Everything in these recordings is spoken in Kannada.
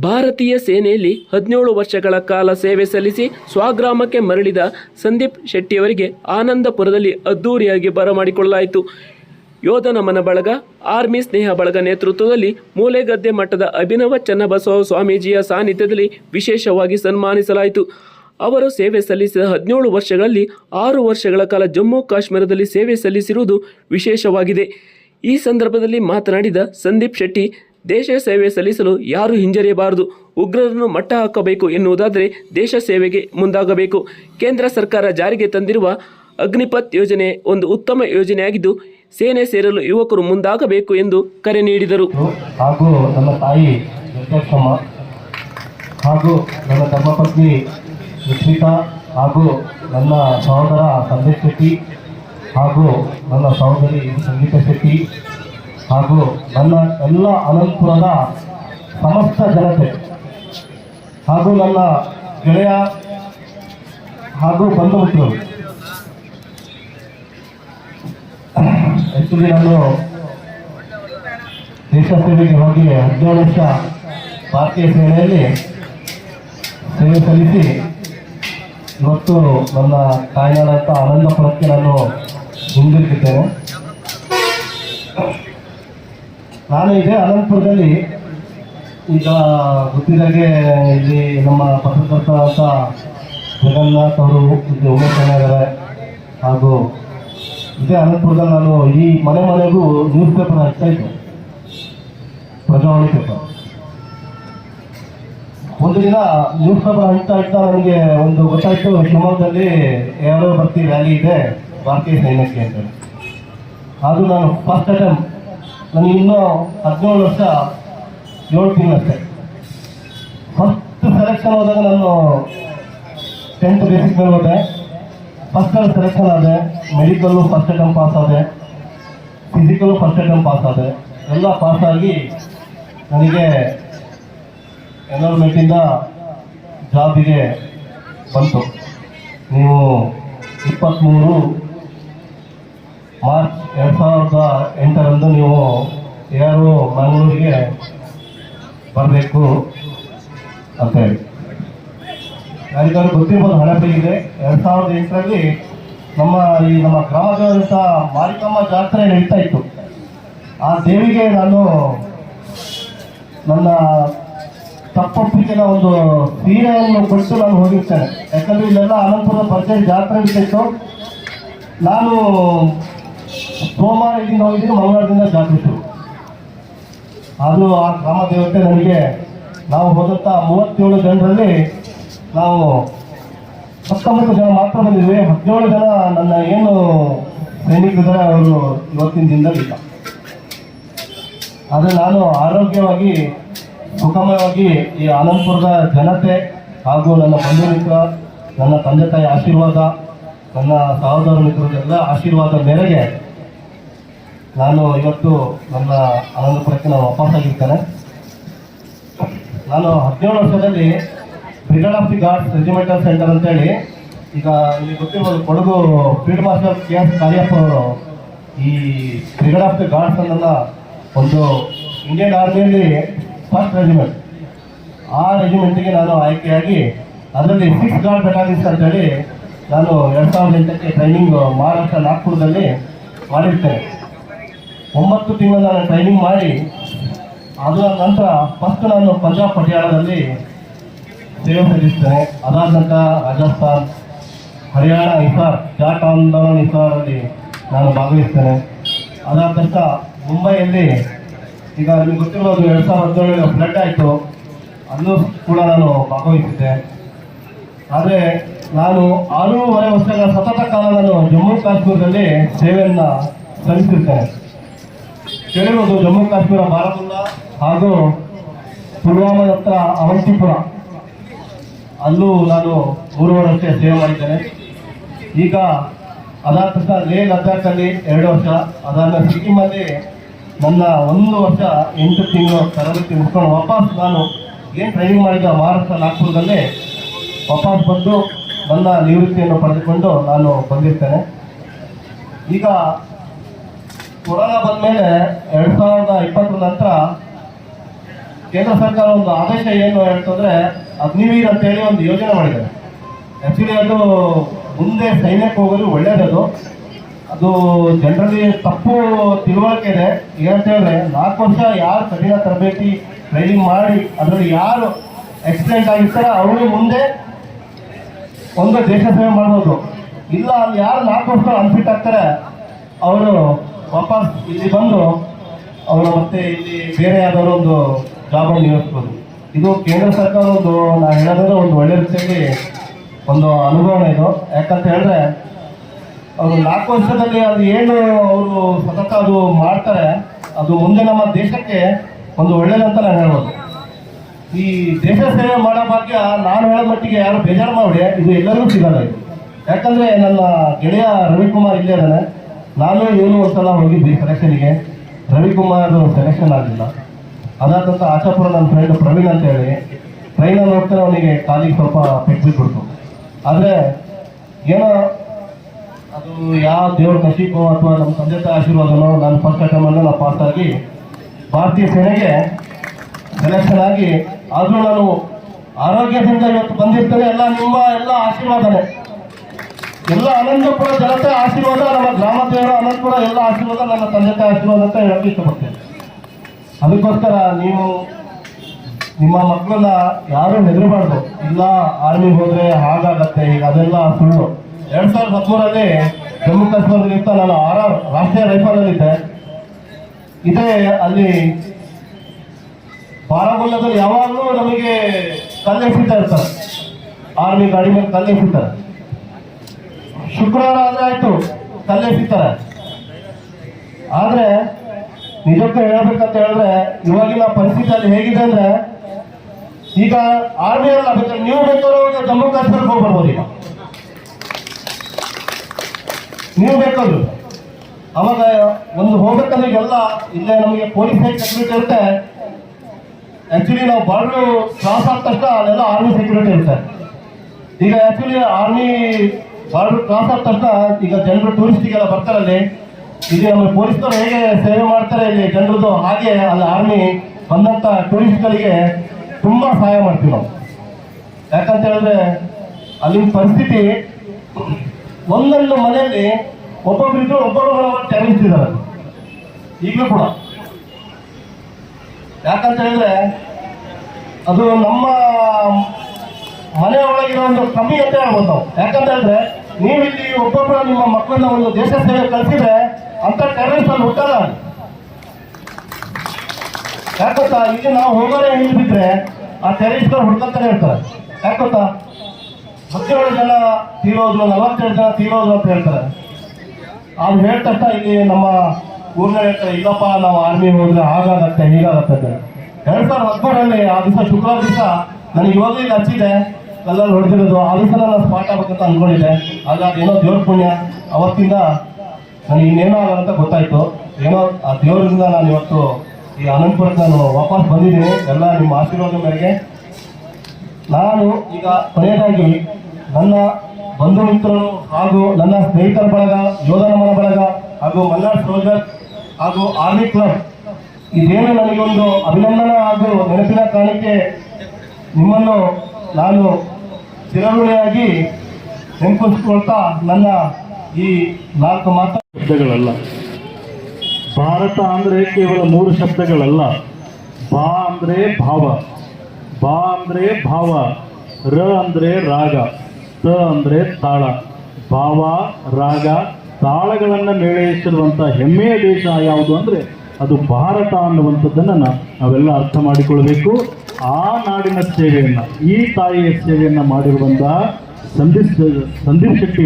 ಭಾರತೀಯ ಸೇನೆಯಲ್ಲಿ ಹದಿನೇಳು ವರ್ಷಗಳ ಕಾಲ ಸೇವೆ ಸಲ್ಲಿಸಿ ಸ್ವಗ್ರಾಮಕ್ಕೆ ಮರಳಿದ ಸಂದೀಪ್ ಶೆಟ್ಟಿಯವರಿಗೆ ಆನಂದಪುರದಲ್ಲಿ ಅದ್ದೂರಿಯಾಗಿ ಬರಮಾಡಿಕೊಳ್ಳಲಾಯಿತು. ಯೋಧನ ಮನ ಬಳಗ, ಆರ್ಮಿ ಸ್ನೇಹ ಬಳಗ ನೇತೃತ್ವದಲ್ಲಿ ಮೂಲೆಗದ್ದೆ ಮಠದ ಅಭಿನವ ಚನ್ನಬಸವ ಸ್ವಾಮೀಜಿಯ ಸಾನ್ನಿಧ್ಯದಲ್ಲಿ ವಿಶೇಷವಾಗಿ ಸನ್ಮಾನಿಸಲಾಯಿತು. ಅವರು ಸೇವೆ ಸಲ್ಲಿಸಿದ ಹದಿನೇಳು ವರ್ಷಗಳಲ್ಲಿ ಆರು ವರ್ಷಗಳ ಕಾಲ ಜಮ್ಮು ಕಾಶ್ಮೀರದಲ್ಲಿ ಸೇವೆ ಸಲ್ಲಿಸಿರುವುದು ವಿಶೇಷವಾಗಿದೆ. ಈ ಸಂದರ್ಭದಲ್ಲಿ ಮಾತನಾಡಿದ ಸಂದೀಪ್ ಶೆಟ್ಟಿ ದೇಶ ಸೇವೆ ಸಲ್ಲಿಸಲು ಯಾರು ಹಿಂಜರಿಯಬಾರದು. ಉಗ್ರರನ್ನು ಮಟ್ಟ ಹಾಕಬೇಕು ಎನ್ನುವುದಾದರೆ ದೇಶ ಸೇವೆಗೆ ಮುಂದಾಗಬೇಕು. ಕೇಂದ್ರ ಸರ್ಕಾರ ಜಾರಿಗೆ ತಂದಿರುವ ಅಗ್ನಿಪಥ್ ಯೋಜನೆ ಒಂದು ಉತ್ತಮ ಯೋಜನೆಯಾಗಿದ್ದು, ಸೇನೆ ಸೇರಲು ಯುವಕರು ಮುಂದಾಗಬೇಕು ಎಂದು ಕರೆ ನೀಡಿದರು. ಹಾಗೂ ನಮ್ಮ ತಾಯಿ ಹಾಗೂ ನನ್ನ ತಮ್ಮ ಪತ್ನಿ ಲಕ್ಷ್ಮಿತಾ ಹಾಗೂ ನನ್ನ ಸಹೋದರ ಸಂದೇಶ್ ಶೆಟ್ಟಿ ಹಾಗೂ ನನ್ನ ಸಹೋದರಿ ಸಂಗೀತ ಶೆಟ್ಟಿ ಹಾಗೂ ನನ್ನ ಎಲ್ಲ ಅನಂತಪುರದ ಸಮಸ್ತ ಜನತೆ ಹಾಗೂ ನನ್ನ ಗೆಳೆಯ ಹಾಗೂ ಬಂಧು ಮಿತ್ರರು. ಆ್ಯಕ್ಚುಲಿ ನಾನು ದೇಶ ಸೇವೆಗೆ ಹೋಗಿ ಹದಿನೇಳು ವರ್ಷ ಭಾರತೀಯ ಸೇನೆಯಲ್ಲಿ ಸೇವೆ ಸಲ್ಲಿಸಿ ಇವತ್ತು ನನ್ನ ತಾಯ್ನಾಡಂತ ಆನಂದಪುರಕ್ಕೆ ನಾನು ಹಿಂದಿರುಗಿದ್ದೇನೆ. ನಾನು ಇದೆ ಅನಂತಪುರದಲ್ಲಿ. ಈಗ ಗೊತ್ತಿದ್ದಾಗೆ ಇಲ್ಲಿ ನಮ್ಮ ಪತ್ರಕರ್ತ ಅಂತ ಜಗನ್ನಾಥ್ ಅವರು ಇಲ್ಲಿ ಉಮೇಶ್ ಹಾಗೂ ಇದೇ ಅನಂತಪುರದಲ್ಲಿ ನಾನು ಈ ಮನೆ ಮನೆಗೂ ನ್ಯೂಸ್ ಪೇಪರ್ ಹಾಕ್ತಾ ಇದ್ದೆ. ಪ್ರಜಾವಾಣಿ ಪೇಪರ್ ಒಂದು ದಿನ ನ್ಯೂಸ್ ಪೇಪರ್ ಹಂಚ್ತಾ ಇರ್ತಾ ನನಗೆ ಒಂದು ಗೊತ್ತಾಯ್ತು, ಶಿವಮೊಗ್ಗದಲ್ಲಿ ಯಾರೋ ಬರ್ತಿ ರ್ಯಾಲಿ ಇದೆ, ಭಾರತೀಯ ಸೈನ್ಯಕ್ಕೆ ಅಂತ ಅದು ನಾನು ಫಸ್ಟ್ ಅಟೆಂಪ್ ನನಗೆ ಇನ್ನೂ ಹದಿನೇಳು ವರ್ಷ ಏಳು ತಿಂಗಳಷ್ಟೇ. ಫಸ್ಟ್ ಸೆಲೆಕ್ಷನ್ ಹೋದಾಗ ನಾನು ಟೆಂತ್ ಬೇಸಿಕ್ ಮೇಲೆ ಹೋದೆ. ಫಸ್ಟ್ ಸೆಲೆಕ್ಷನ್ ಆದೆ. ಮೆಡಿಕಲ್ಲು ಫಸ್ಟ್ ಅಟೆಂಪ್ ಪಾಸ್ ಆದೆ. ಫಿಸಿಕಲ್ಲು ಫಸ್ಟ್ ಅಟೆಂಪ್ ಪಾಸ್ ಆದೆ. ಎಲ್ಲ ಪಾಸ್ ಆಗಿ ನನಗೆ ಎನ್ರೋಲ್ಮೆಂಟಿಂದ ಜಾಬಿಗೆ ಬಂತು. ನೀವು ಇಪ್ಪತ್ತ್ಮೂರು ಮಾರ್ಚ್ ಎರಡು ಸಾವಿರದ ಎಂಟರಂದು ನೀವು ಯಾರು ಮಂಗಳೂರಿಗೆ ಬರಬೇಕು ಅಂತ ಹೇಳಿ. ಯಾರಿಗಾದ್ರು ಗೊತ್ತಿರ್ಬೋದು ಹಣೆಬೆಗಿದೆ ಎರಡು ಸಾವಿರದ ಎಂಟರಲ್ಲಿ ನಮ್ಮ ಈ ನಮ್ಮ ಗ್ರಾಮದಂತ ಮಾರಿಕಮ್ಮ ಜಾತ್ರೆ ನಡೀತಾ ಇತ್ತು. ಆ ದೇವಿಗೆ ನಾನು ನನ್ನ ತಪ್ಪೊಪ್ಪಿಗೆನ ಒಂದು ಸೀರೆಯನ್ನು ಕೊಟ್ಟು ನಾನು ಹೋಗಿರ್ತೇನೆ. ಯಾಕಂದ್ರೆ ಇಲ್ಲೆಲ್ಲ ಅನಂತಪುರದ ಪರಿಚಯ ಜಾತ್ರೆ ಇರ್ತಿತ್ತು ನಾನು ಇಲ್ಲಿಂದ ಹೋಗಿದ್ದೀನಿ ಮಂಗಳವಾರದಿಂದ ಜಾತ್ರೆ ಅದು ಆ ಗ್ರಾಮ ದೇವತೆ ನನಗೆ ನಾವು ಹೋದಂಥ ಮೂವತ್ತೇಳು ಜನರಲ್ಲಿ ನಾವು ಹತ್ತೊಂಬತ್ತು ಜನ ಮಾತ್ರ ಬಂದಿದ್ವಿ. ಹದಿನೇಳು ಜನ ನನ್ನ ಏನು ಸೈನಿಕರಿದ್ದಾರೆ, ಅವರು ಇವತ್ತಿನ ದಿನದಲ್ಲಿ ಇಲ್ಲ. ಆದರೆ ನಾನು ಆರೋಗ್ಯವಾಗಿ ಸುಗಮವಾಗಿ ಈ ಆನಂದಪುರದ ಜನತೆ ಹಾಗೂ ನನ್ನ ಬಂಧು ಮಿತ್ರ, ನನ್ನ ತಂದೆ ತಾಯಿ ಆಶೀರ್ವಾದ, ನನ್ನ ಸಹೋದರ ಮಿತ್ರರೆಲ್ಲ ಆಶೀರ್ವಾದ ಮೇರೆಗೆ ನಾನು ಇವತ್ತು ನನ್ನ ಆನಂದಪುರಕ್ಕೆ ನಾನು ವಾಪಸ್ಸಾಗಿರ್ತೇನೆ ನಾನು ಹದಿನೇಳು ವರ್ಷದಲ್ಲಿ brigade of the guards regimental centre ಅಂತೇಳಿ, ಈಗ ನಿಮಗೆ ಗೊತ್ತಿರ್ಬೋದು Kodagu field master K S Cariappa ಅವರು ಈ ಬ್ರಿಗೇಡ್ ಆಫ್ ದಿ ಗಾರ್ಡ್ಸ್ ಅನ್ನೋದನ್ನ ಒಂದು ಇಂಡಿಯನ್ ಆರ್ಮಿಯಲ್ಲಿ ಫಸ್ಟ್ ರೆಜಿಮೆಂಟ್ ಆ ರೆಜಿಮೆಂಟಿಗೆ ನಾನು ಆಯ್ಕೆಯಾಗಿ ಅದರಲ್ಲಿ ಸಿಕ್ಸ್ ಗಾರ್ಡ್ ಬೆಟಾಲಿಯನ್ಸ್ ಅಂತೇಳಿ ನಾನು ಎರಡು ಸಾವಿರದ ಎಂಟಕ್ಕೆ ಟ್ರೈನಿಂಗ್ ಮಹಾರಾಷ್ಟ್ರ ನಾಗ್ಪುರದಲ್ಲಿ ಮಾಡಿರ್ತೇನೆ. ಒಂಬತ್ತು ತಿಂಗಳು ನಾನು ಟ್ರೈನಿಂಗ್ ಮಾಡಿ, ಅದರ ನಂತರ ಫಸ್ಟ್ ನಾನು ಪಂಜಾಬ್ ಪಟಿಯಾಳದಲ್ಲಿ ಸೇವೆ ಸಲ್ಲಿಸ್ತೇನೆ. ಅದಾದ ನಂತರ ರಾಜಸ್ಥಾನ್, ಹರಿಯಾಣ ಹಿಸಾರ್, ಜಾಟ್ ಆಂದೋಲನ್ ಹಿಸಾರಲ್ಲಿ ನಾನು ಭಾಗವಹಿಸ್ತೇನೆ. ಅದಾದ ನಂತರ ಮುಂಬೈಯಲ್ಲಿ, ಈಗ ನಿಮ್ಗೆ ಗೊತ್ತಿರ್ಬೋದು ಎರಡು ಸಾವಿರದ ಹದಿನೇಳು ಫ್ಲಡ್ ಆಯಿತು. ಅಲ್ಲೂ ಕೂಡ ನಾನು ಭಾಗವಹಿಸಿದ್ದೆ. ಆದರೆ ನಾನು ಆರೂವರೆ ವರ್ಷಗಳ ಸತತ ಕಾಲ ನಾನು ಜಮ್ಮು ಕಾಶ್ಮೀರದಲ್ಲಿ ಸೇವೆಯನ್ನು ಸಲ್ಲಿಸಿರ್ತೇನೆ. ಕೇಳಿರೋದು ಜಮ್ಮು ಕಾಶ್ಮೀರ ಬಾರಾಮುಲ್ಲಾ ಹಾಗೂ ಹತ್ರ ಅವಂತಿಪುರ. ಅಲ್ಲೂ ನಾನು ಮೂರು ವರ್ಷ ಸೇವೆ ಮಾಡಿದ್ದೇನೆ. ಈಗ ಅದಾದ ತಕ್ಷಣ ಲೇ ಲದ್ದಾಖಲ್ಲಿ ಎರಡು ವರ್ಷ. ಅದಾದ ಸಿಕ್ಕಿಮಲ್ಲಿ ನನ್ನ ಒಂದು ವರ್ಷ ಎಂಟು ತಿಂಗಳು ತರಬೇತಿ ಮುಗಿಸ್ಕೊಂಡು ವಾಪಸ್ ನಾನು ಏನು ಟ್ರೈನಿಂಗ್ ಮಾಡಿದ ಮಹಾರಾಷ್ಟ್ರ, ನಾಗ್ಪುರದಲ್ಲಿ ವಾಪಸ್ ಬಂದು ನನ್ನ ನಿವೃತ್ತಿಯನ್ನು ಪಡೆದುಕೊಂಡು ನಾನು ಬಂದಿರ್ತೇನೆ. ಈಗ ಕೊರೋನಾ ಬಂದ ಮೇಲೆ ಎರಡು ಸಾವಿರದ ಇಪ್ಪತ್ತರ ನಂತರ ಕೇಂದ್ರ ಸರ್ಕಾರ ಒಂದು ಆದೇಶ ಏನು ಹೇಳ್ತಂದ್ರೆ ಅಗ್ನಿವೀರ್ ಅಂತ ಹೇಳಿ ಒಂದು ಯೋಜನೆ ಮಾಡಿದ್ದಾರೆ. ಆಕ್ಚುಲಿ ಅದು ಮುಂದೆ ಸೈನ್ಯಕ್ಕೆ ಹೋಗೋದು ಒಳ್ಳೇದದು ಅದು. ಜನರಲ್ಲಿ ತಪ್ಪು ತಿಳುವಳಿಕೆ ಇದೆ. ಏನಂತ ಹೇಳಿದ್ರೆ, ನಾಲ್ಕು ವರ್ಷ ಯಾರು ಕಠಿಣ ತರಬೇತಿ ಟ್ರೈನಿಂಗ್ ಮಾಡಿ, ಅದರಲ್ಲಿ ಯಾರು ಎಕ್ಸಿಡೆಂಟ್ ಆಗಿರ್ತಾರೆ ಅವರು ಮುಂದೆ ಒಂದು ದೇಶ ಸೇವೆ ಮಾಡ್ಬೋದು. ಇಲ್ಲ, ಅಲ್ಲಿ ಯಾರು ನಾಲ್ಕು ವರ್ಷ ಅನ್ಫಿಟ್ ಆಗ್ತಾರೆ, ಅವರು ವಾಪಸ್ ಇಲ್ಲಿ ಬಂದು ಅವರು ಮತ್ತೆ ಇಲ್ಲಿ ಬೇರೆ ಯಾವ್ದಾದ್ರು ಒಂದು ಜಾಬನ್ನು ನಿಯೋಜಿಸ್ಬೋದು ಇದು ಕೇಂದ್ರ ಸರ್ಕಾರ ಒಂದು, ನಾ ಹೇಳೋದ್ರೆ ಒಂದು ಒಳ್ಳೆ ರೀತಿಯಲ್ಲಿ ಒಂದು ಅನುಭವ ಇದು. ಯಾಕಂತ ಹೇಳಿದ್ರೆ, ಅವರು ನಾಲ್ಕು ವರ್ಷದಲ್ಲಿ ಅದು ಏನು ಅವರು ಸತತ ಅದು ಮಾಡ್ತಾರೆ, ಅದು ಮುಂದೆ ನಮ್ಮ ದೇಶಕ್ಕೆ ಒಂದು ಒಳ್ಳೇದಂತ ನಾನು ಹೇಳ್ಬೋದು. ಈ ದೇಶ ಸೇವೆ ಮಾಡೋ ಭಾಗ್ಯ ನಾನು ಹೇಳೋ ಮಟ್ಟಿಗೆ ಯಾರು ಬೇಜಾರು ಮಾಡಿ ಇದು ಎಲ್ಲರಿಗೂ ಸಿಗಲ್ಲ ಇದು. ಯಾಕಂದರೆ ನನ್ನ ಗೆಳೆಯ ರವಿಕುಮಾರ್ ಇಲ್ಲೇ ಇದ್ದಾನೆ. ನಾನು ಏನು ಒಂದ್ಸಲ ಹೋಗಿದ್ವಿ ಸೆಲೆಕ್ಷನ್ಗೆ ರವಿಕುಮಾರ್ ಸೆಲೆಕ್ಷನ್ ಆಗಲಿಲ್ಲ ಅದಾದಂತ ಆಚಾಪುರ ನನ್ನ ಫ್ರೆಂಡ್ ಪ್ರವೀಣ್ ಅಂತ ಹೇಳಿ ಟ್ರೈನಲ್ಲಿ ಹೋಗ್ತಾರೆ ಅವನಿಗೆ ಕಾಲಿಗೆ ಸ್ವಲ್ಪ ಪೆಟ್ಟು ಬಿಟ್ಬಿಡ್ತು ಆದರೆ ಏನೋ ಅದು ಯಾವ ದೇವ್ರ ನಶೀಬೋ ಅಥವಾ ನಮ್ಮ ತಂದೆ ತಾಯಿ ಆಶೀರ್ವಾದನೋ ನಾನು ಫಸ್ಟ್ ಅಟೆಂಬಲ್ಲಿ ನಾನು ಆಗಿ ಭಾರತೀಯ ಸೇನೆಗೆ ಸೆಲೆಕ್ಷನ್ ಆಗಿ. ಆದರೂ ನಾನು ಆರೋಗ್ಯದಿಂದ ಇವತ್ತು ಬಂದಿರ್ತೇನೆ. ಎಲ್ಲ ನಿಮ್ಮ ಎಲ್ಲ ಆಶೀರ್ವಾದನೆ. ಎಲ್ಲ ಅನಂತಪುರ ಜನತೆ ಆಶೀರ್ವಾದ, ನಮ್ಮ ಗ್ರಾಮ ದೇವರ ಅನಂತಪುರ ಎಲ್ಲ ಆಶೀರ್ವಾದ, ನನ್ನ ತಂದೆ ತಾಯಿ ಆಶೀರ್ವಾದ ಅಂತ ಹೇಳಕ್ಕೆ ಇಷ್ಟಪಡ್ತೇನೆ. ಅದಕ್ಕೋಸ್ಕರ ನೀವು ನಿಮ್ಮ ಮಕ್ಕಳನ್ನ ಯಾರು ಹೆದರಬಾರ್ದು. ಇಲ್ಲ ಆರ್ಮಿಗೆ ಹೋದ್ರೆ ಹಾಗಾಗತ್ತೆ, ಈಗ ಅದೆಲ್ಲ ಸುಳ್ಳು. ಎರಡ್ ಸಾವಿರದ ಹದಿಮೂರರಲ್ಲಿ ಜಮ್ಮು ಕಾಶ್ಮೀರದಲ್ಲಿತ್ತ ನಾನು ಆರ್ ಆರ್ ರಾಷ್ಟ್ರೀಯ ರೈಫಲ್ ಇದ್ದೆ ಇದೇ ಅಲ್ಲಿ ಬಾರಾಮುಲ್ಲದಲ್ಲಿ ಯಾವಾಗಲೂ ನಮಗೆ ಕಲ್ಲೆಸಿತಾ ಇರ್ತಾರೆ. ಆರ್ಮಿ ಗಾಡಿ ಮೇಲೆ ಕಲ್ಲೆಸಿತಾರೆ ಶುಕ್ರವಾರ ಆದ್ರೆ ಆಯ್ತು. ಕಲ್ಲೆಸಿತಾರೆ ಆದ್ರೆ ನಿಜಕ್ಕೂ ಹೇಳ್ಬೇಕಂತ ಹೇಳಿದ್ರೆ ಇವಾಗಿನ ಪರಿಸ್ಥಿತಿ ಅಲ್ಲಿ ಹೇಗಿದೆ ಅಂದ್ರೆ ಈಗ ಆರ್ಮಿ ಎಲ್ಲ ಬೇಕಾದ್ರೆ ನೀವು ಬೇಕಾದ್ರೆ ಜಮ್ಮು ಕಾಶ್ಮೀರಕ್ಕೆ ಹೋಗ್ಬರ್ಬೋದು ಈಗ. ನೀವು ಬೇಕಾದ್ರು. ಅವಾಗ ಒಂದು ಹೋಗ್ಬೇಕಂದ್ರೆ ಎಲ್ಲ ಇಲ್ಲೇ ನಮಗೆ ಪೊಲೀಸ್ ಸೆಕ್ಯೂರಿಟಿ ಇರುತ್ತೆ. ಆಕ್ಚುಲಿ ನಾವು ಬಾರ್ಡರ್ ಕ್ರಾಸ್ ಆದ ತಕ್ಷಣ ಅಲ್ಲೆಲ್ಲ ಆರ್ಮಿ ಸೆಕ್ಯೂರಿಟಿ ಇರುತ್ತೆ. ಈಗ ಆಕ್ಚುಲಿ ಆರ್ಮಿ ಬಾರ್ಡರ್ ಕ್ರಾಸ್ ಆದ ತಕ್ಷಣ ಈಗ ಜನರು ಟೂರಿಸ್ಟಿಗೆಲ್ಲ ಬರ್ತಾರಲ್ಲಿ. ಇಲ್ಲಿ ನಮ್ಮ ಪೊಲೀಸ್ನವರು ಹೇಗೆ ಸೇವೆ ಮಾಡ್ತಾರೆ ಇಲ್ಲಿ ಜನರದ್ದು? ಹಾಗೆ ಅಲ್ಲಿ ಆರ್ಮಿ ಬಂದಂಥ ಟೂರಿಸ್ಟ್ಗಳಿಗೆ ತುಂಬಾ ಸಹಾಯ ಮಾಡ್ತೀವಿ ನಾವು. ಯಾಕಂತ ಹೇಳಿದ್ರೆ ಅಲ್ಲಿನ ಪರಿಸ್ಥಿತಿ ಒಂದೊಂದು ಮನೆಯಲ್ಲಿ ಒಬ್ಬೊಬ್ಬರಿದ್ರು ಒಬ್ಬರು ಟೆರರಿಸ್ಟ್ ಇದ್ದಾರೆ. ಈಗಲೂ ಕೂಡ. ಯಾಕಂತ ಹೇಳಿದ್ರೆ ಅದು ನಮ್ಮ ಮನೆ ಒಳಗಿರೋ ಒಂದು ಕಮ್ಮಿ ಅಂತ ಹೇಳ್ಬೋದು ನಾವು. ಯಾಕಂತ ಹೇಳಿದ್ರೆ ನೀವು ಇಲ್ಲಿ ಒಬ್ಬೊಬ್ಬರ ನಿಮ್ಮ ಮಕ್ಕಳನ್ನ ಒಂದು ದೇಶ ಸೇವೆ ಕಲಿಸಿದ್ರೆ ಅಂತ ಟೆರರಿಸ್ಟ್ ಅಲ್ಲಿ ಹುಟ್ಟಲ್ಲ. ಯಾಕೊತ್ತಾ ಇಲ್ಲಿ ನಾವು ಹೋಗೋರೆ ಹಿಡಿದಿದ್ರೆ ಆ ಟೆರರಿಸ್ಟ್ಗಳು ಹುಡ್ಕೊಂತಾನೆ ಹೇಳ್ತಾರೆ ಯಾಕೊತ್ತಾ ಹದಿನೇಳು ಜನ ತೀರೋದು ನಲವತ್ತೆರಡು ಜನ ತೀರೋದ್ರು ಅಂತ ಹೇಳ್ತಾರೆ. ಅದು ಹೇಳ್ತಕ್ಕ ಇಲ್ಲಿ ನಮ್ಮ ಊರ್ನ ಹೇಳ್ತಾರೆ, ಇಲ್ಲಪ್ಪ, ನಾವು ಆರ್ಮಿ ಹೋದ್ರೆ ಹಾಗಾಗತ್ತೆ, ಹೀಗಾಗತ್ತೆ ಎರಡ್ ಸಾವಿರದ ಹದಿಮೂರರಲ್ಲಿ ಆ ದಿವಸ, ಶುಕ್ರವಾರ ದಿವಸ ನನಗೆ ಇವಾಗಲೂ ಇಲ್ಲಿ ಹಚ್ಚಿದೆ. ಕಲ್ಲಲ್ಲಿ ಹೊಡೆದಿರೋದು ಅದು ಸಲ ನಾನು ಸ್ಮಾರ್ಟ್ ಆಗ್ಬೇಕಂತ ಅನ್ಕೊಂಡಿದ್ದೆ. ಆಗ ಅದೇನೋ ದೇವ್ರ ಪುಣ್ಯ. ಅವತ್ತಿಂದ ನನಗೆ ಇನ್ನೇನೋ ಆಗಲ್ಲ ಅಂತ ಗೊತ್ತಾಯ್ತು. ಏನೋ ಆ ದೇವರಿಂದ ನಾನು ಇವತ್ತು ಈ ಅನಂತಪುರಕ್ಕೆ ನಾನು ವಾಪಸ್ ಬಂದಿದ್ದೀನಿ. ಎಲ್ಲ ನಿಮ್ಮ ಆಶೀರ್ವಾದ ಮೇರೆಗೆ. ನಾನು ಈಗ ಕೊನೆಯದಾಗಿ ನನ್ನ ಬಂಧು ಮಿತ್ರರು ಹಾಗೂ ನನ್ನ ಸ್ನೇಹಿತರ ಬಳಗ, ಯೋಧನ ಮನ ಬಳಗ ಹಾಗೂ ಮಲ್ನಾಡ್ ಸೋಲ್ಜರ್ ಹಾಗೂ ಆರ್ಮಿ ಕ್ಲಬ್, ಇದೇನು ನನಗೆ ಒಂದು ಅಭಿನಂದನೆ ಹಾಗೂ ನೆನಪಿನ ಕಾಣಿಕೆ ನಿಮ್ಮನ್ನು ನಾನು ಚಿರಋಣಿಯಾಗಿ ನೆನಪಿಸ್ಕೊಳ್ತಾ ನನ್ನ ಈ ನಾಲ್ಕು ಮಾತು ಶಬ್ದಗಳಲ್ಲ. ಭಾರತ ಅಂದ್ರೆ ಕೇವಲ ಮೂರು ಶಬ್ದಗಳಲ್ಲ. ಬಾ ಅಂದ್ರೆ ಭಾವ. ಬಾ ಅಂದ್ರೆ ಭಾವ. ರ ಅಂದ್ರೆ ರಾಗ. ತ ಅಂದ್ರೆ ತಾಳ. ಭಾವ, ರಾಗ, ತಾಳಗಳನ್ನು ಮೇಳೈಸಿರುವಂಥ ಹೆಮ್ಮೆಯ ದೇಶ ಯಾವುದು ಅಂದ್ರೆ ಅದು ಭಾರತ ಅನ್ನುವಂಥದ್ದನ್ನು ನಾವೆಲ್ಲ ಅರ್ಥ ಮಾಡಿಕೊಳ್ಬೇಕು. ಆ ನಾಡಿನ ಸೇವೆಯನ್ನು, ಈ ತಾಯಿಯ ಸೇವೆಯನ್ನು ಮಾಡಿರುವಂತಹ ಸಂದೀಪ್ ಸಂದೀಪ್ ಶೆಟ್ಟಿ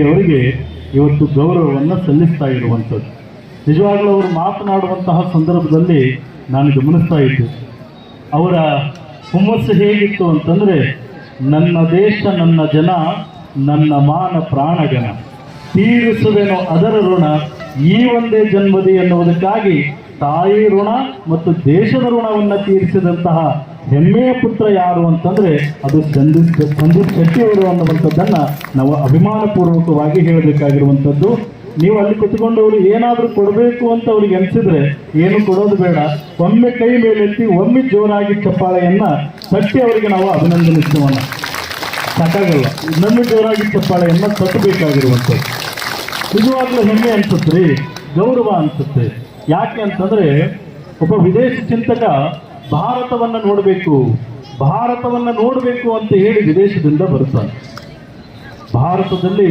ಇವತ್ತು ಗೌರವವನ್ನು ಸಲ್ಲಿಸ್ತಾ ಇರುವಂಥದ್ದು. ನಿಜವಾಗ್ಲೂ ಅವರು ಮಾತನಾಡುವಂತಹ ಸಂದರ್ಭದಲ್ಲಿ ನಾನು ಗಮನಿಸ್ತಾ ಇದ್ದೆ. ಅವರ ಹುಮ್ಮಸ್ಸು ಹೇಗಿತ್ತು ಅಂತಂದರೆ, ನನ್ನ ದೇಶ, ನನ್ನ ಜನ, ನನ್ನ ಮಾನ ಪ್ರಾಣಗಣ ತೀರಿಸುವೆನು ಅದರ ಋಣ, ಈ ಒಂದೇ ಜನ್ಮದಿ ಎನ್ನುವುದಕ್ಕಾಗಿ ತಾಯಿ ಋಣ ಮತ್ತು ದೇಶದ ಋಣವನ್ನು ತೀರಿಸಿದಂತಹ ಹೆಮ್ಮೆಯ ಪುತ್ರ ಯಾರು ಅಂತಂದ್ರೆ ಅದು ಸಂದೀಪ್ ಸಂದೀಪ್ ಶೆಟ್ಟಿಯವರು ಅನ್ನುವಂಥದ್ದನ್ನ ನಾವು ಅಭಿಮಾನಪೂರ್ವಕವಾಗಿ ಹೇಳಬೇಕಾಗಿರುವಂಥದ್ದು. ನೀವು ಅಲ್ಲಿ ಕುತ್ಕೊಂಡು ಏನಾದರೂ ಕೊಡಬೇಕು ಅಂತ ಅವ್ರಿಗೆ ಅನ್ಸಿದ್ರೆ ಏನು ಕೊಡೋದು ಬೇಡ. ಒಮ್ಮೆ ಕೈ ಮೇಲೆತ್ತಿ ಒಮ್ಮೆ ಜೋರಾಗಿ ಚಪ್ಪಾಳೆಯನ್ನ ಸಟ್ಟಿ ಅವರಿಗೆ ನಾವು ಅಭಿನಂದನಿಸೋಣ ಸಾಕಾಗಲ್ಲ. ಇನ್ನೊಮ್ಮೆ ಜೋರಾಗಿ ಚಪ್ಪಾಳೆಯನ್ನ ತಟ್ಟಬೇಕಾಗಿರುವಂಥದ್ದು. ನಿಜವಾಗ್ಲೂ ಹೆಮ್ಮೆ ಅನ್ಸುತ್ತೆ ಗೌರವ ಅನ್ಸುತ್ತೆ. ಯಾಕೆ ಅಂತಂದ್ರೆ ಒಬ್ಬ ವಿದೇಶಿ ಚಿಂತಕ ಭಾರತವನ್ನ ನೋಡಬೇಕು ಭಾರತವನ್ನ ನೋಡಬೇಕು ಅಂತ ಹೇಳಿ ವಿದೇಶದಿಂದ ಬರುತ್ತಾರೆ ಭಾರತದಲ್ಲಿ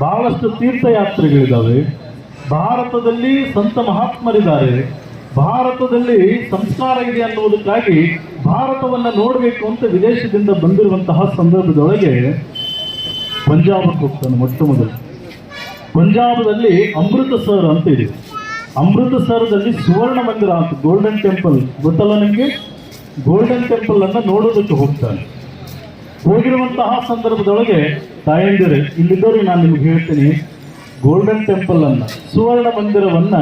ಬಹಳಷ್ಟು ತೀರ್ಥಯಾತ್ರೆಗಳಿದ್ದಾವೆ ಭಾರತದಲ್ಲಿ ಸಂತ ಮಹಾತ್ಮರಿದ್ದಾರೆ. ಭಾರತದಲ್ಲಿ ಸಂಸ್ಕಾರ ಇದೆ ಅನ್ನುವುದಕ್ಕಾಗಿ ಭಾರತವನ್ನ ನೋಡಬೇಕು ಅಂತ ವಿದೇಶದಿಂದ ಬಂದಿರುವಂತಹ ಸಂದರ್ಭದೊಳಗೆ ಪಂಜಾಬಕ್ಕೆ ಹೋಗ್ತಾನೆ ಮೊಟ್ಟ ಮೊದಲು. ಪಂಜಾಬದಲ್ಲಿ ಅಮೃತಸರ್ ಅಂತ ಇದೆ. ಅಮೃತಸರದಲ್ಲಿ ಸುವರ್ಣ ಮಂದಿರ ಅಂತ ಗೋಲ್ಡನ್ ಟೆಂಪಲ್ ಗೊತ್ತಲ್ಲ ನಿಮಗೆ? ಗೋಲ್ಡನ್ ಟೆಂಪಲ್ ಅನ್ನು ನೋಡೋದಕ್ಕೆ ಹೋಗ್ತಾನೆ ಹೋಗಿರುವಂತಹ ಸಂದರ್ಭದೊಳಗೆ ತಾಯಂದಿರೆ ಇಲ್ಲಿದ್ದವ್ರಿಗೆ ನಾನು ನಿಮ್ಗೆ ಹೇಳ್ತೀನಿ ಗೋಲ್ಡನ್ ಟೆಂಪಲ್ ಅನ್ನ, ಸುವರ್ಣ ಮಂದಿರವನ್ನ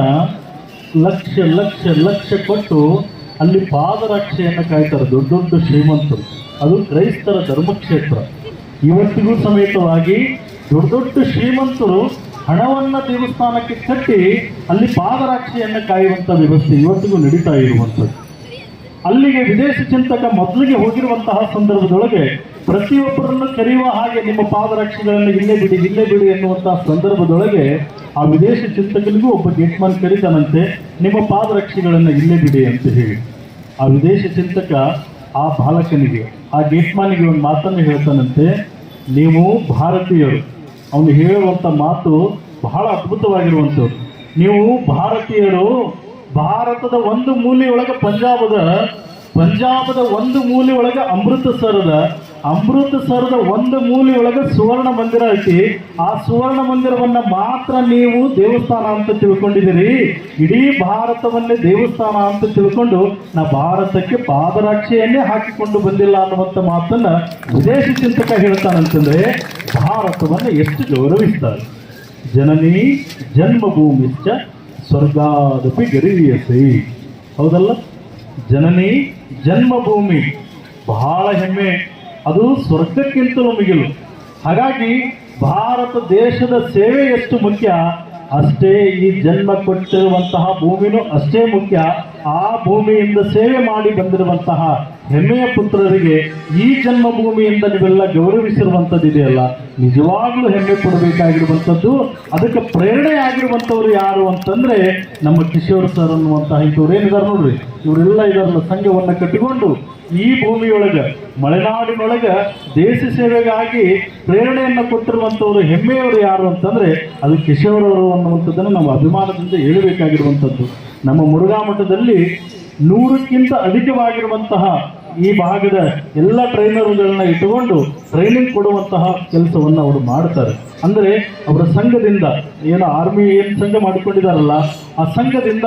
ಲಕ್ಷ ಲಕ್ಷ ಲಕ್ಷ ಕೊಟ್ಟು ಅಲ್ಲಿ ಪಾದರಕ್ಷೆಯನ್ನು ಕಾಯ್ತಾರೆ ದೊಡ್ಡ ದೊಡ್ಡ ಶ್ರೀಮಂತರು. ಅದು ಕ್ರೈಸ್ತರ ಧರ್ಮಕ್ಷೇತ್ರ. ಇವತ್ತಿಗೂ ಸಮೇತವಾಗಿ ದೊಡ್ಡ ದೊಡ್ಡ ಶ್ರೀಮಂತರು ಹಣವನ್ನ ದೇವಸ್ಥಾನಕ್ಕೆ ಕಟ್ಟಿ ಅಲ್ಲಿ ಪಾದರಾಕ್ಷಿಯನ್ನು ಕಾಯುವಂತ ವ್ಯವಸ್ಥೆ ಇವತ್ತಿಗೂ ನಡೀತಾ ಇರುವಂಥದ್ದು. ಅಲ್ಲಿಗೆ ವಿದೇಶ ಚಿಂತಕ ಮೊದಲಿಗೆ ಹೋಗಿರುವಂತಹ ಸಂದರ್ಭದೊಳಗೆ ಪ್ರತಿಯೊಬ್ಬರನ್ನು ಕರೆಯುವ ಹಾಗೆ ನಿಮ್ಮ ಪಾದರಕ್ಷೆಗಳನ್ನು ಇಲ್ಲೇ ಬಿಡಿ ಇಲ್ಲೇ ಬಿಡಿ ಎನ್ನುವಂತಹ ಸಂದರ್ಭದೊಳಗೆ ಆ ವಿದೇಶಿ ಚಿಂತಕನಿಗೂ ಒಬ್ಬ ಗೇಟ್ಮನ್ ಕರೀತಾನಂತೆ, ನಿಮ್ಮ ಪಾದರಕ್ಷಿಗಳನ್ನು ಇಲ್ಲೇ ಬಿಡಿ ಅಂತ ಹೇಳಿ. ಆ ವಿದೇಶ ಚಿಂತಕ ಆ ಬಾಲಕನಿಗೆ, ಆ ಗೇಟ್ಮನ್ಗೆ ಒಂದು ಮಾತನ್ನು ಹೇಳ್ತಾನಂತೆ, ನೀವು ಭಾರತೀಯರು ಅವನು ಹೇಳುವಂಥ ಮಾತು ಬಹಳ ಅದ್ಭುತವಾಗಿರುವಂಥದ್ದು. ನೀವು ಭಾರತೀಯರು, ಭಾರತದ ಒಂದು ಮೂಲೆಯೊಳಗೆ ಪಂಜಾಬದ ಪಂಜಾಬದ ಒಂದು ಮೂಲೆಯೊಳಗೆ ಅಮೃತಸರದ ಅಮೃತಸರದ ಒಂದು ಮೂಲೆಯೊಳಗೆ ಸುವರ್ಣ ಮಂದಿರ ಐತಿ. ಆ ಸುವರ್ಣ ಮಂದಿರವನ್ನ ಮಾತ್ರ ನೀವು ದೇವಸ್ಥಾನ ಅಂತ ತಿಳ್ಕೊಂಡಿದ್ದೀರಿ. ಇಡೀ ಭಾರತವನ್ನೇ ದೇವಸ್ಥಾನ ಅಂತ ತಿಳ್ಕೊಂಡು ನಾ ಭಾರತಕ್ಕೆ ಪಾದರಾಕ್ಷಿಯನ್ನೇ ಹಾಕಿಕೊಂಡು ಬಂದಿಲ್ಲ ಅನ್ನುವಂಥ ಮಾತನ್ನ ವಿದೇಶಿ ಚಿಂತಕ ಹೇಳ್ತಾನಂತಂದ್ರೆ ಭಾರತವನ್ನ ಎಷ್ಟು ಗೌರವಿಸ್ತಾರೆ? ಜನನಿ, ಜನ್ಮಭೂಮಿಶ್ಚ, ಸ್ವರ್ಗಾದಪಿ ಗರಿವಿಯಸಿ ಹೌದಲ್ಲ? ಜನನಿ, ಜನ್ಮಭೂಮಿ. ಬಹಳ ಹೆಮ್ಮೆ. ಅದು ಸ್ವರ್ಗಕ್ಕಿಂತಲೂ ಮಿಗಿಲು. ಹಾಗಾಗಿ ಭಾರತ ದೇಶದ ಸೇವೆ ಎಷ್ಟು ಮುಖ್ಯ, ಅಷ್ಟೇ ಈ ಜನ್ಮ ಕೊಟ್ಟಿರುವಂತಹ ಭೂಮಿನೂ ಅಷ್ಟೇ ಮುಖ್ಯ. ಆ ಭೂಮಿಯಿಂದ ಸೇವೆ ಮಾಡಿ ಬಂದಿರುವಂತಹ ಹೆಮ್ಮೆಯ ಪುತ್ರರಿಗೆ ಈ ಜನ್ಮ ಭೂಮಿಯಿಂದ ನೀವೆಲ್ಲ ಗೌರವಿಸಿರುವಂಥದ್ದು ಇದೆಯಲ್ಲ ನಿಜವಾಗ್ಲೂ ಹೆಮ್ಮೆ ಪಡಬೇಕಾಗಿರುವಂಥದ್ದು, ಅದಕ್ಕೆ ಪ್ರೇರಣೆ ಆಗಿರುವಂಥವ್ರು ಯಾರು ಅಂತಂದ್ರೆ ನಮ್ಮ ಕಿಶೋರ್ ಸರ್ ಅನ್ನುವಂತಹ ಇಂಥವ್ರು ಏನಿದ್ದಾರೆ ನೋಡ್ರಿ? ಇವರೆಲ್ಲ ಇದರಲ್ಲ, ಸಂಘವನ್ನು ಕಟ್ಟಿಕೊಂಡು ಈ ಭೂಮಿಯೊಳಗೆ, ಮಲೆನಾಡಿನೊಳಗೆ ದೇಶ ಸೇವೆಗಾಗಿ ಪ್ರೇರಣೆಯನ್ನು ಕೊಟ್ಟಿರುವಂಥವ್ರು ಹೆಮ್ಮೆಯವರು ಯಾರು ಅಂತಂದ್ರೆ ಅದು ಕಿಶೋರ್ ಅವರು ಅನ್ನುವಂಥದ್ದನ್ನು ನಾವು ಅಭಿಮಾನದಿಂದ ಹೇಳಬೇಕಾಗಿರುವಂಥದ್ದು. ನಮ್ಮ ಮುರುಘಾ ಮಠದಲ್ಲಿ ನೂರಕ್ಕಿಂತ ಅಧಿಕವಾಗಿರುವಂತಹ ಈ ಭಾಗದ ಎಲ್ಲ ಟ್ರೈನರ್ಗಳನ್ನ ಇಟ್ಟುಕೊಂಡು ಟ್ರೈನಿಂಗ್ ಕೊಡುವಂತಹ ಕೆಲಸವನ್ನು ಅವರು ಮಾಡ್ತಾರೆ. ಅಂದರೆ ಅವರ ಸಂಘದಿಂದ, ಏನು ಆರ್ಮಿ ಏನು ಸಂಘ ಮಾಡಿಕೊಂಡಿದ್ದಾರಲ್ಲ, ಆ ಸಂಘದಿಂದ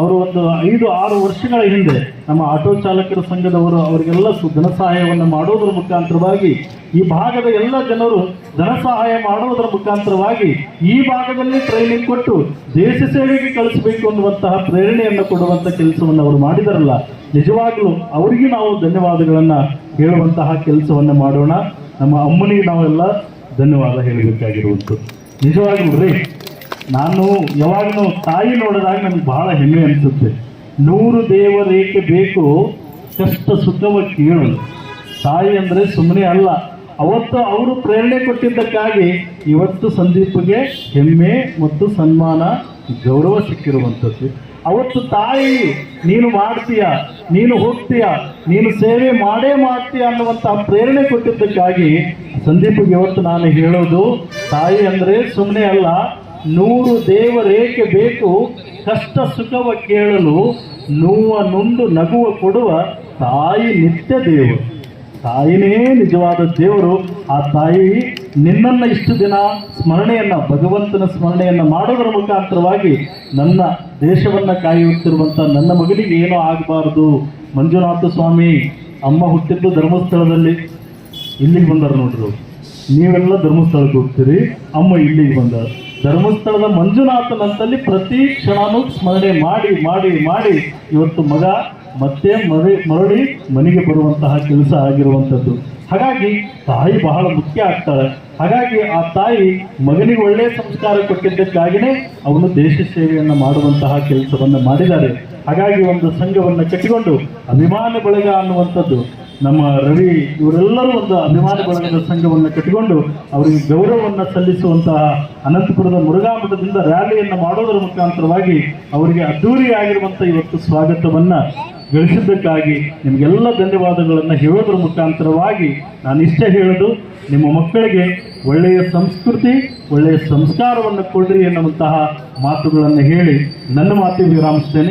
ಅವರು ಒಂದು ಐದು, ಆರು ವರ್ಷಗಳ ಹಿಂದೆ ನಮ್ಮ ಆಟೋ ಚಾಲಕರ ಸಂಘದವರು ಅವರಿಗೆಲ್ಲ ಧನ ಸಹಾಯವನ್ನು ಮಾಡೋದರ ಮುಖಾಂತರವಾಗಿ ಈ ಭಾಗದ ಎಲ್ಲ ಜನರು ಧನ ಸಹಾಯ ಮಾಡೋದರ ಮುಖಾಂತರವಾಗಿ ಈ ಭಾಗದಲ್ಲಿ ಟ್ರೈನಿಂಗ್ ಕೊಟ್ಟು ದೇಶ ಸೇವೆಗೆ ಕಳಿಸಬೇಕು ಅನ್ನುವಂತಹ ಪ್ರೇರಣೆಯನ್ನು ಕೊಡುವಂಥ ಕೆಲಸವನ್ನು ಅವರು ಮಾಡಿದಾರಲ್ಲ, ನಿಜವಾಗಲೂ ಅವರಿಗೆ ನಾವು ಧನ್ಯವಾದಗಳನ್ನು ಹೇಳುವಂತಹ ಕೆಲಸವನ್ನು ಮಾಡೋಣ. ನಮ್ಮ ಅಮ್ಮನಿಗೆ ನಾವೆಲ್ಲ ಧನ್ಯವಾದ ಹೇಳಬೇಕಾಗಿರುವಂಥದ್ದು ನಿಜವಾಗ್ಲೂ ರೀ ನಾನು ಯಾವಾಗಲೂ ತಾಯಿ ನೋಡಿದಾಗ ನನಗೆ ಬಹಳ ಹೆಮ್ಮೆ ಅನಿಸುತ್ತೆ. ನೂರು ದೇವರೇಕೆ ಬೇಕು, ಕಷ್ಟ ಸುಖವ ಕೇಳು. ತಾಯಿ ಅಂದರೆ ಸುಮ್ಮನೆ ಅಲ್ಲ, ಅವತ್ತು ಅವರು ಪ್ರೇರಣೆ ಕೊಟ್ಟಿದ್ದಕ್ಕಾಗಿ ಇವತ್ತು ಸಂದೀಪ್ಗೆ ಹೆಮ್ಮೆ ಮತ್ತು ಸನ್ಮಾನ, ಗೌರವ ಸಿಕ್ಕಿರುವಂಥದ್ದು. ಅವತ್ತು ತಾಯಿ, ನೀನು ಮಾಡ್ತೀಯ, ನೀನು ಹೋಗ್ತೀಯ, ನೀನು ಸೇವೆ ಮಾಡೇ ಮಾಡ್ತೀಯ ಅನ್ನುವಂಥ ಪ್ರೇರಣೆ ಕೊಟ್ಟಿದ್ದಕ್ಕಾಗಿ ಸಂದೀಪ್ಗೆ ಇವತ್ತು ನಾನು ಹೇಳೋದು, ತಾಯಿ ಅಂದರೆ ಸುಮ್ಮನೆ ಅಲ್ಲ, ನೂರು ದೇವರೇಕೆ ಬೇಕು, ಕಷ್ಟ ಸುಖವ ಕೇಳಲು, ನೋವ ನೊಂದು ನಗುವ ಕೊಡುವ ತಾಯಿ ನಿತ್ಯ ದೇವರು. ತಾಯಿನೇ ನಿಜವಾದ ದೇವರು. ಆ ತಾಯಿ ನಿನ್ನನ್ನು ಇಷ್ಟು ದಿನ ಸ್ಮರಣೆಯನ್ನ, ಭಗವಂತನ ಸ್ಮರಣೆಯನ್ನ ಮಾಡೋದರ ಮುಖಾಂತರವಾಗಿ ನನ್ನ ದೇಶವನ್ನ ಕಾಯುತ್ತಿರುವಂತ ನನ್ನ ಮಗನಿಗೆ ಏನೂ ಆಗಬಾರದು. ಮಂಜುನಾಥ ಸ್ವಾಮಿ, ಅಮ್ಮ ಹುಟ್ಟಿದ್ದು ಧರ್ಮಸ್ಥಳದಲ್ಲಿ. ಇಲ್ಲಿಗೆ ಬಂದಾರ ನೋಡ್ರಿ. ನೀವೆಲ್ಲ ಧರ್ಮಸ್ಥಳಕ್ಕೆ ಹೋಗ್ತೀರಿ. ಅಮ್ಮ ಇಲ್ಲಿಗೆ ಬಂದ ಧರ್ಮಸ್ಥಳದ ಮಂಜುನಾಥನಂತಲ್ಲಿ ಪ್ರತಿ ಕ್ಷಣನೂ ಸ್ಮರಣೆ ಮಾಡಿ ಮಾಡಿ ಮಾಡಿ ಇವತ್ತು ಮಗ ಮತ್ತೆ ಮರಿ, ಮರಳಿ ಮನೆಗೆ ಬರುವಂತಹ ಕೆಲಸ ಆಗಿರುವಂಥದ್ದು. ಹಾಗಾಗಿ ತಾಯಿ ಬಹಳ ಮುಖ್ಯ ಆಗ್ತಾಳೆ. ಹಾಗಾಗಿ ಆ ತಾಯಿ ಮಗನಿಗೆ ಒಳ್ಳೆಯ ಸಂಸ್ಕಾರ ಕೊಟ್ಟಿದ್ದಕ್ಕಾಗಿಯೇ ಅವನು ದೇಶ ಸೇವೆಯನ್ನು ಮಾಡುವಂತಹ ಕೆಲಸವನ್ನು ಮಾಡಿದ್ದಾರೆ. ಹಾಗಾಗಿ ಒಂದು ಸಂಘವನ್ನು ಕಟ್ಟಿಕೊಂಡು ಅಭಿಮಾನ ಬಳಗ ಅನ್ನುವಂಥದ್ದು. ನಮ್ಮ ರವಿ ಇವರೆಲ್ಲರೂ ಒಂದು ಅಭಿಮಾನ ಬಳಗದ ಸಂಘವನ್ನು ಕಟ್ಟಿಕೊಂಡು ಅವರಿಗೆ ಗೌರವವನ್ನು ಸಲ್ಲಿಸುವಂತಹ ಅನಂತಪುರದ ಮುರುಘಾ ಮಠದಿಂದ ರ್ಯಾಲಿಯನ್ನು ಮಾಡೋದರ ಮುಖಾಂತರವಾಗಿ ಅವರಿಗೆ ಅದ್ದೂರಿಯಾಗಿರುವಂಥ ಇವತ್ತು ಸ್ವಾಗತವನ್ನ ಗಳಿಸಿದ್ದಕ್ಕಾಗಿ ನಿಮಗೆಲ್ಲ ಧನ್ಯವಾದಗಳನ್ನು ಹೇಳೋದ್ರ ಮುಖಾಂತರವಾಗಿ ನಾನು ಇಷ್ಟೇ ಹೇಳೋದು, ನಿಮ್ಮ ಮಕ್ಕಳಿಗೆ ಒಳ್ಳೆಯ ಸಂಸ್ಕೃತಿ, ಒಳ್ಳೆಯ ಸಂಸ್ಕಾರವನ್ನು ಕೊಡ್ರಿ ಎನ್ನುವಂತಹ ಮಾತುಗಳನ್ನು ಹೇಳಿ ನನ್ನ ಮಾತಿಗೆ ವಿರಾಮಿಸ್ತೇನೆ.